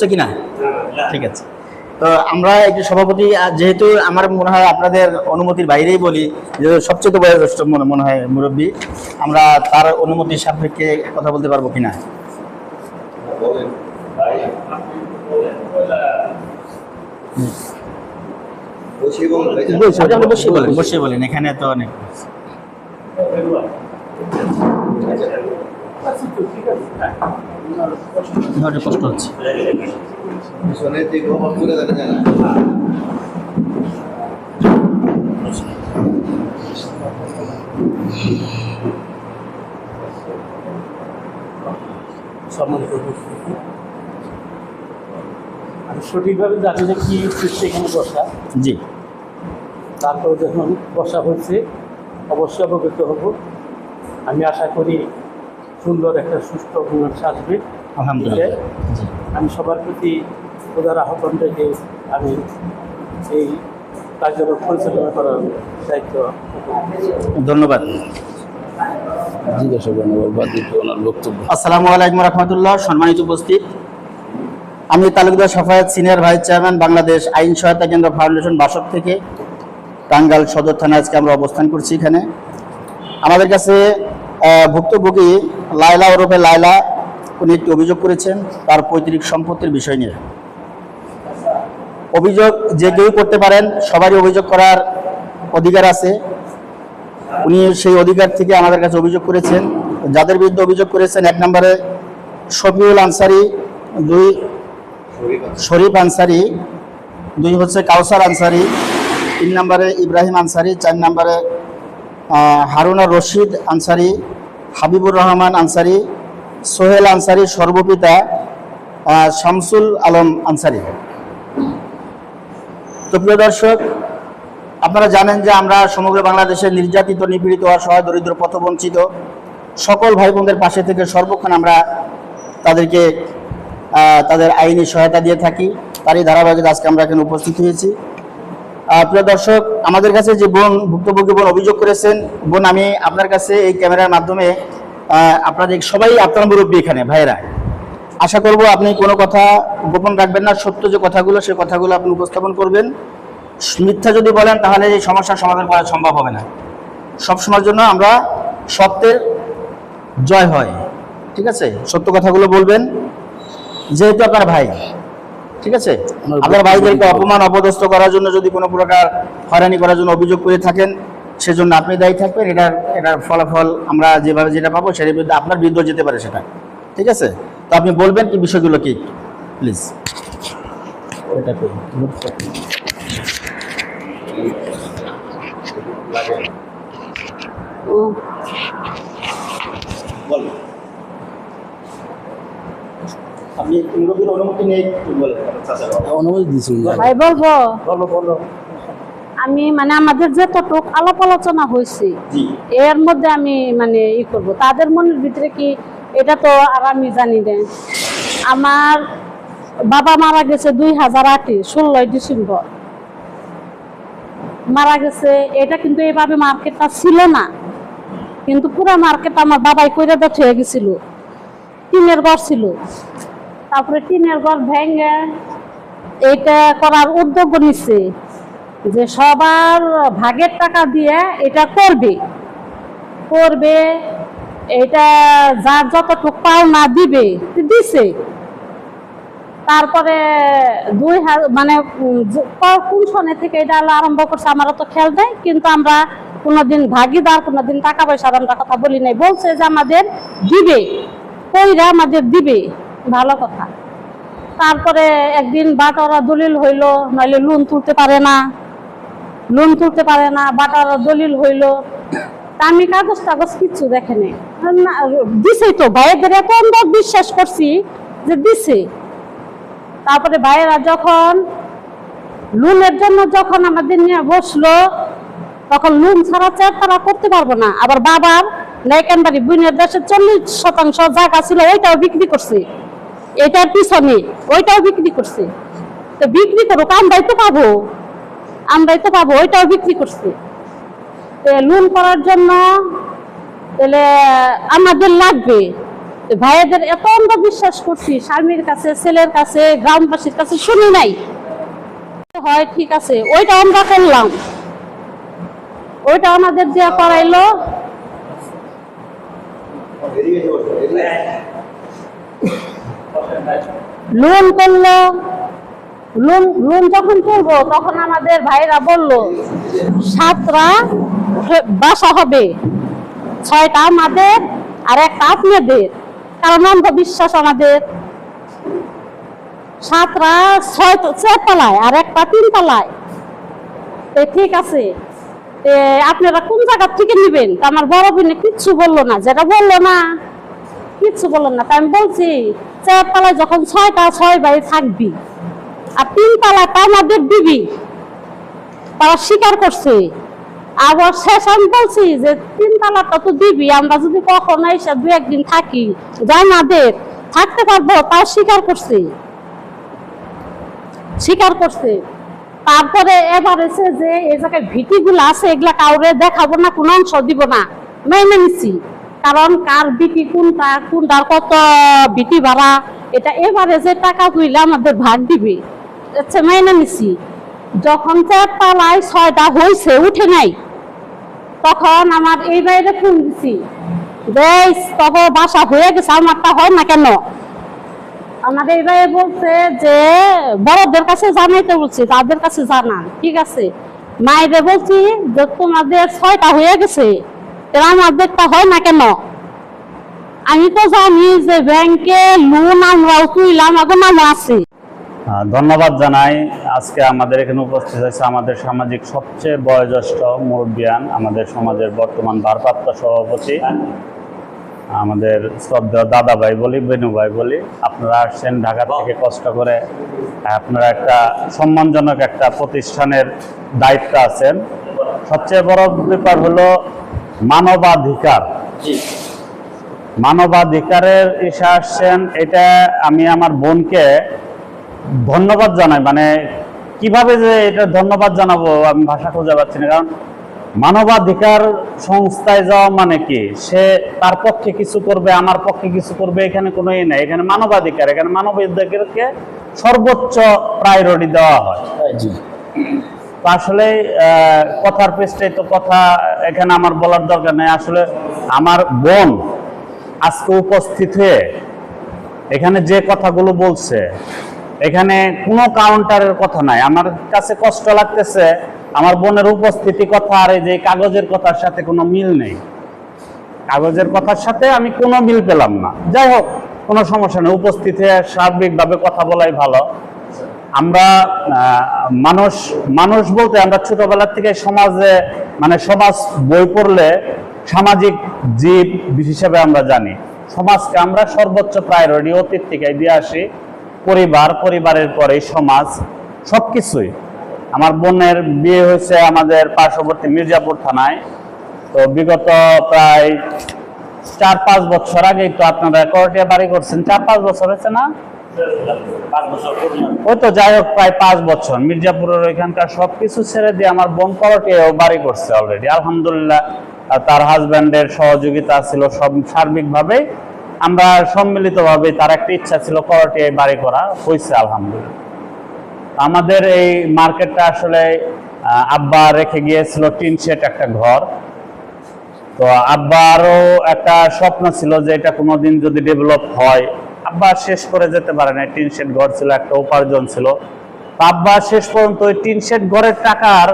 হচ্ছে কিনা? ঠিক আছে। তো আমরা একটি সভাপতি যেহেতু আমার মনে হয় আপনাদের অনুমতির বাইরেই বলি যে সবচেয়ে বয়োজ্যেষ্ঠ মনে মনে হয় মুরব্বী আমরা তার অনুমতির সাপেক্ষে কথা বলতে পারব কিনা? আপনি আপনি বসিয়ে বলেন বলেন এখানে তো অনেক। আমার একটু কষ্ট হচ্ছে। সঠিকভাবে জানি যে কি উদ্দেশ্যে এখানে বসা। জি। তারপর যখন বসা হচ্ছে অবশ্যই অবগত হব। আমি আশা করি সুন্দর একটা সুস্থ মীমাংসা আসবে। আলহামদুলিল্লাহ। আমি সবার প্রতি উদার আহ্বান রেখে আমি এই কার্যক্রম পরিচালনা করার দায়িত্ব ধন্যবাদ। জিজ্ঞাসা করেন আবার বাদ বক্তব্য। আসসালামু আলাইকুম রহমতুল্লাহ সম্মানিত উপস্থিত। আমি Talukdar Safayat senior vice chairman Bangladesh আইন সহায়তা কেন্দ্র ফাউন্ডেশন বাসক থেকে টাঙ্গাইল সদর থানা আজকে আমরা অবস্থান করছি এখানে। আমাদের কাছে ভুক্তভোগী লায়লা ওরফে লায়লা, উনি একটি অভিযোগ করেছেন তার পৈতৃক সম্পত্তির বিষয় নিয়ে। অভিযোগ যে কেউ করতে পারেন, সবারই অভিযোগ করার অধিকার আছে। উনি সেই অধিকার থেকে আমাদের কাছে অভিযোগ করেছেন। যাদের বিরুদ্ধে অভিযোগ করেছেন, এক নম্বরে শফিউল আনসারি, দুই শরীফ আনসারি, দুই হচ্ছে কাউসার আনসারি, তিন নম্বরে ইব্রাহিম আনসারি, চার নম্বরে হারুনা রশিদ আনসারি, হাবিবুর রহমান আনসারি, সোহেল আনসারি সর্বপিতা শামসুল আলম আনসারি। তো প্রিয় দর্শক, আপনারা জানেন যে আমরা সমগ্র বাংলাদেশে নির্যাতিত, নিপীড়িত অসহায় দরিদ্র, পথবঞ্চিত সকল ভাই বোনদের পাশে থেকে সর্বক্ষণ আমরা তাদেরকে তাদের আইনি সহায়তা দিয়ে থাকি। তারই ধারাবাহিকতা আজকে আমরা এখানে উপস্থিত হয়েছি। প্রিয় দর্শক, আমাদের কাছে যে বোন, ভুক্তভোগী বোন অভিযোগ করেছেন, বোন, আমি আপনার কাছে এই ক্যামেরার মাধ্যমে আপনাদের সবাই আপনার মুরব্বী এখানে, ভাইয়েরা। আশা করব আপনি কোনো কথা গোপন রাখবেন না, সত্য যে কথাগুলো, সে কথাগুলো আপনি উপস্থাপন করবেন। মিথ্যা যদি বলেন, তাহলে এই সমস্যার সমাধান করা সম্ভব হবে না। সবসময়ের জন্য আমরা সত্যের জয় হয়। ঠিক আছে? সত্য কথাগুলো বলবেন। যেহেতু আপনার ভাই ঠিক আছে? আপনার ভাইদেরকে অপমান অপদস্থ করার জন্য যদি কোনো প্রকার হয়রানি করার জন্য অভিযোগ করে থাকেন সেজন্য আপনি দায়ী থাকবেন। এটার এটার ফলাফল আমরা যেভাবে যেটা পাবো সেটার বিরুদ্ধে আপনার বিরুদ্ধে যেতে পারে সেটা। ঠিক আছে? তো আপনি বলবেন কি বিষয়গুলো কি? প্লিজ। এটা আপনি মুরব্বীর অনুমতি নিয়ে বলেন? অনুমতি দিয়েছি। ভাই বলব বলো। বলো আমি মানে আমাদের যে যতটুক আলাপ আলোচনা হয়েছে এর মধ্যে আমি মানে ই করব। তাদের মনের ভিতরে কি এটা তো আর আমি জানি না। আমার বাবা মারা গেছে দুই হাজার আটে ষোলোই ডিসেম্বর। মারা গেছে এটা কিন্তু এইভাবে মার্কেটটা ছিল না। কিন্তু পুরো মার্কেট আমার বাবাই কইরা দেখ হয়ে গেছিল। টিনের ঘর ছিল। তারপরে টিনের ঘর ভেঙে এটা করার উদ্যোগ নিচ্ছে যে সবার ভাগের টাকা দিয়ে এটা করবে। করবে, এটা যার যতটুক পাওনা দিবে দিছে। তারপরে দুই মানে কোন সনে থেকে এটা আরম্ভ করছে আমারও তো খেয়াল দেয় কিন্তু আমরা কোনোদিন ভাগিদার, কোনোদিন টাকা পয়সার আমরা কথা বলি নাই। বলছে যে আমাদের দিবে, কইরা আমাদের দিবে। ভালো কথা। তারপরে একদিন বাটারা দলিল হইল, নইলে লোন তুলতে পারে না। লোন তুলতে পারে না, বাটারা দলিল হইল। আমি কাগজ টাগজ কিচ্ছু দেখেনি দিছে তো ভাইয়েদের এত আমরা বিশ্বাস করছি যে দিছে। তারপরে ভাইয়েরা যখন লোনের জন্য যখন আমাদের নিয়ে বসল, তখন লোন ছাড়া চার তারা করতে পারব না। আবার বাবার নাইকানবাড়ি বুনের দেশে চল্লিশ শতাংশ জায়গা ছিল, ওইটাও বিক্রি করছে। এটার পিছনে, ওইটাও বিক্রি করছে। তো বিক্রি করুক আমরাই তো পাবো। আমরাই তো পাবো, ওইটাও বিক্রি করছে। লোন করার জন্য তাহলে আমাদের লাগবে। ভাইয়াদের এত আমরা অন্ধবিশ্বাস করছি, স্বামীর কাছে, ছেলের কাছে, গ্রামবাসীর কাছে শুনি নাই। হয়, ঠিক আছে, ওইটা আমরা করলাম। ওইটা আমাদের যে করাইলো। লোন করল। লোন লোন যখন করব, তখন আমাদের ভাইরা বলল, সাতটা বাসা হবে, ছয়টা আমাদের আর একটা আপনাদের, কারণ অন্ধবিশ্বাস আমাদের। সাতটা ছয় চারতলায় আর একটা তিনতলায়। তো ঠিক আছে। আপনারা কোন জায়গার থেকে নেবেন? আমার বড় বোনে কিচ্ছু বলল না, যেটা বলল না। কিচ্ছু বলল না। তাই আমি বলছি চারতলায় যখন ছয়টা, ছয় বাড়ি থাকবি। আর তিন তিনতলাটা আমাদের দিবি। তারা স্বীকার করছে। আবার শেষ আমি বলছি যে, তিন তালাটা তো দিবি। আমরা যদি কখনো এসে দু একদিন থাকি, যাই না দেখ, থাকতে পারব, তাও স্বীকার করছে। স্বীকার করছে। তারপরে এবার এসে যে, এই জায়গায় ভিটি গুলো আছে, এগুলা কাউরে দেখাবো না, কোনো অংশ দিব না। মেনে নিছি। কারণ কার বিটি কোনটা কোনটার কত বিটি ভাড়া এটা এবারে যে টাকা তুইলে আমাদের ভাগ দিবে। মেনে নিছি। যখন চারতলায় ছয়টা হয়েছে উঠে নাই। তখন আমার এই বাইরে ফোন দিছি। বেশ, তবে বাসা হয়ে গেছে, আমারটা হয় না কেন? আমার এই বাইরে বলছে যে, বড়দের কাছে জানাইতে বলছি, তাদের কাছে জানান ঠিক আছে? মায়েদের বলছি যে, তোমাদের ছয়টা হয়ে গেছে। তাহলে আমাদেরটা হয় না কেন? আমি তো জানি যে ব্যাংকে লোন আমরাও তুইলাম এখন নাম আছে। ধন্যবাদ জানাই। আজকে আমাদের এখানে উপস্থিত হয়েছে আমাদের সামাজিক সবচেয়ে বয়োজ্যেষ্ঠ মুরব্বিয়ান, আমাদের সমাজের বর্তমান ভারপ্রাপ্ত সভাপতি, আমাদের শ্রদ্ধেয় দাদা ভাই বলি বেনু ভাই বলি। আপনারা আসছেন ঢাকা থেকে কষ্ট করে। আপনারা একটা সম্মানজনক একটা প্রতিষ্ঠানের দায়িত্ব আছেন। সবচেয়ে বড় ব্যাপার হলো মানবাধিকার। মানবাধিকারের এসে আসছেন এটা আমি আমার বোনকে ধন্যবাদ জানাই। মানে কীভাবে যে এটা ধন্যবাদ জানাব আমি ভাষা খুঁজে পাচ্ছি না। কারণ মানবাধিকার সংস্থায় যাওয়া মানে কি? সে তার পক্ষে কিছু করবে আমার পক্ষে কিছু করবে এখানে কোনো ই নাই। এখানে মানবাধিকার এখানে মানবাধিকারকে সর্বোচ্চ প্রায়োরিটি দেওয়া হয়। জি। আসলে কথার পৃষ্ঠে তো কথা এখানে আমার বলার দরকার নেই। আসলে আমার বোন আজকে উপস্থিত হয়ে এখানে যে কথাগুলো বলছে, এখানে কোনো কাউন্টারের কথা নাই। আমার কাছে কষ্ট লাগতেছে, আমার বোনের উপস্থিতি কথা আর এই যে কাগজের কথার সাথে কোনো মিল নেই। কাগজের কথার সাথে আমি কোনো মিল পেলাম না। যাই হোক, কোনো সমস্যা নেই। উপস্থিত হয়ে স্বাভাবিকভাবে কথা বলাই ভালো। আমরা মানুষ মানুষ বলতে আমরা ছোটবেলা থেকে সমাজে মানে সমাজ বই পড়লে সামাজিক জীব হিসেবে আমরা জানি। সমাজকে আমরা সর্বোচ্চ প্রায়োরিটি অতীত থেকে দিয়ে আসি। পরিবার, পরিবারের পরে সমাজ, সবকিছুই। আমার বোনের বিয়ে হয়েছে আমাদের পার্শ্ববর্তী মির্জাপুর থানায়। তো বিগত প্রায় চার পাঁচ বছর আগেই তো আপনারা করটিয়া বাড়ি করছেন। চার পাঁচ বছর হয়েছে না? তো যাই হোক, প্রায় পাঁচ বছর। মির্জাপুরের ওইখানকার সবকিছু ছেড়ে দিয়ে আমার বোন করটিয়াও বাড়ি করছে অলরেডি আলহামদুলিল্লাহ তার হাজব্যান্ডের সহযোগিতা ছিল সব সার্বিকভাবে। আমরা সম্মিলিতভাবে তার একটা ইচ্ছা ছিল করটিয়ায় বাড়ি করা হয়েছে আলহামদুলিল্লাহ। আমাদের এই মার্কেটটা আসলে আব্বা রেখে গিয়েছিল টিন শেড একটা ঘর। তো আব্বারও একটা স্বপ্ন ছিল যে এটা কোনোদিন যদি ডেভেলপ হয় আব্বা শেষ করে যেতে পারে না টিন শেড ঘর ছিল, একটা উপার্জন ছিল। আব্বা শেষ পর্যন্ত ওই টিন শেড ঘরের টাকার